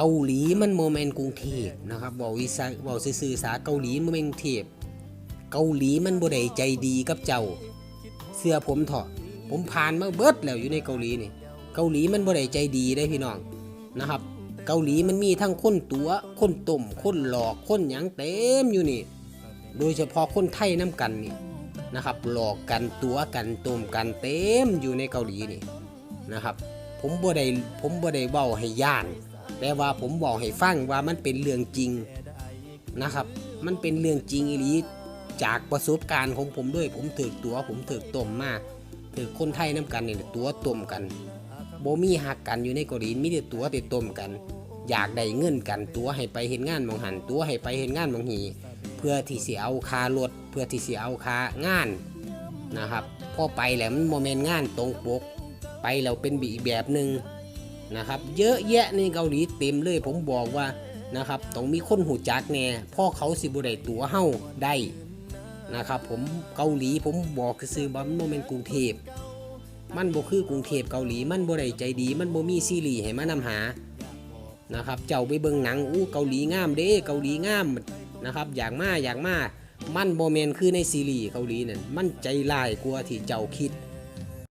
เกาหลีมันโมเมนต์กรุงเทพนะครับบอกวิสาบอกซื่อสาเกาหลีมันเป็นกรุงเทพเกาหลีมันบ่ได้ใจดีกับเจ้า เสื้อผมเถอะผมผ่านมาเบิดแล้วอยู่ในเกาหลีนี่ เกาหลีมันบ่ได้ใจดีได้พี่น้องนะครับ เกาหลีมันมีทั้งคนตัวคนต้มคนหลอกคนหยังเต็มอยู่นี่ โดยเฉพาะคนไทยน้ำกันนี่นะครับ หลอกกันตัวกันต้มกันเต็มอยู่ในเกาหลีนี่นะครับ ผมบ่ได้ผมบ่ได้เว้าให้ย่าน แต่ว่าผมบอกให้ฟังว่ามันเป็นเรื่องจริงนะครับ มันเป็นเรื่องจริงอีหลีจากประสบการณ์ของผมด้วย ผมถือตัว ผมถือต้มมาถือคนไทยน้ำกันเนี่แหละตัวต้มกันโบมีหักกันอยู่ในเกาหลีมีแต่ตัวแต่ต้มกัน อยากได้เงินกันตัวให้ไปเห็นงานมองหันตัวให้ไปเห็นงานมองหี เพื่อที่สิเอาคารถเพื่อที่สิเอาคางานนะครับพอไปแล้วมันโมเมนต์งานตรงปก ไปแล้วเป็นบีแบบหนึ่ง นะครับ เยอะแยะในเกาหลีเต็มเลยผมบอกว่านะครับต้องมีคนหูจักแน่พ่อเขาสิบุได้ตัวเฮาได้นะครับผมเกาหลีผมบอกคือซื้อว่ามันโมเมนต์กรุงเทพมันบ่คือกรุงเทพเกาหลีมันบ่ได้ใจดีมันบ่มีซีรีส์ให้มานำหานะครับเจ้าไปเบิ่งหนังอู้เกาหลีงามเด้เกาหลีงามนะครับอยากมาอยากมามันโมเมนคือในซีรีส์เกาหลีนั่นมันใจร้ายกว่าที่เจ้าคิด